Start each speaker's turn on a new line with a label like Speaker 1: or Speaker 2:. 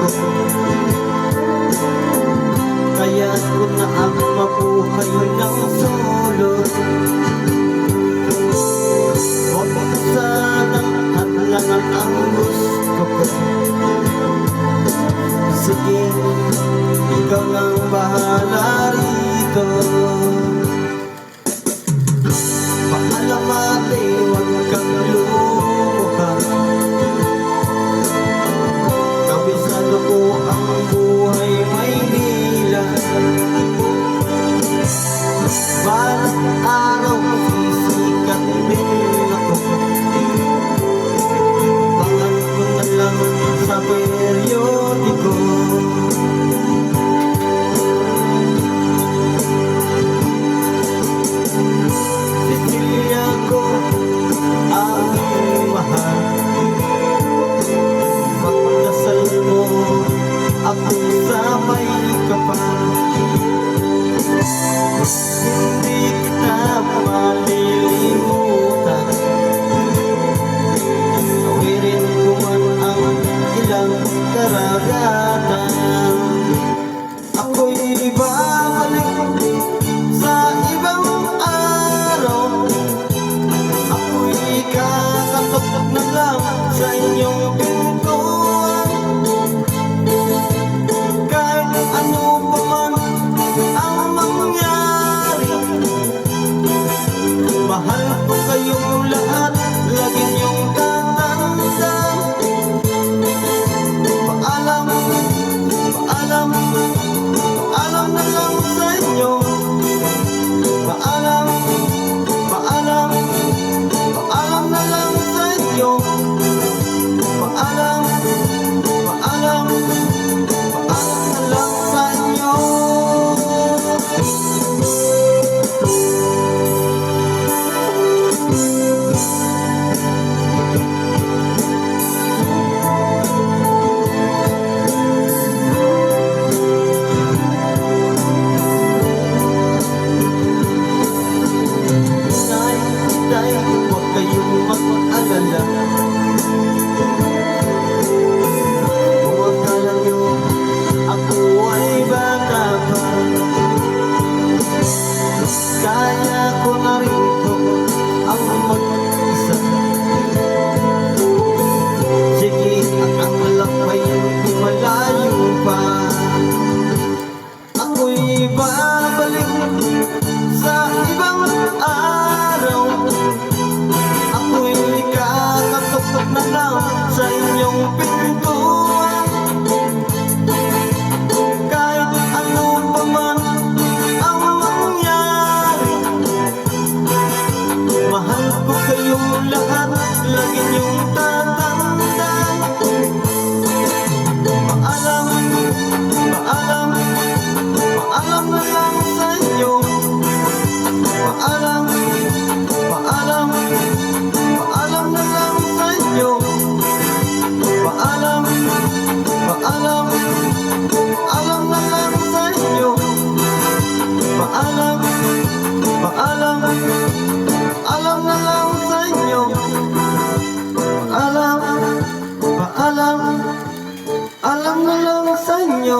Speaker 1: ko Kaya kung na ang mabuhay ng sulod Huwag mo at lang ang gusto ko. Sige, ikaw ang bahala rito. Tay, huwag kayong mag-alala lang Alam na lang sa inyo.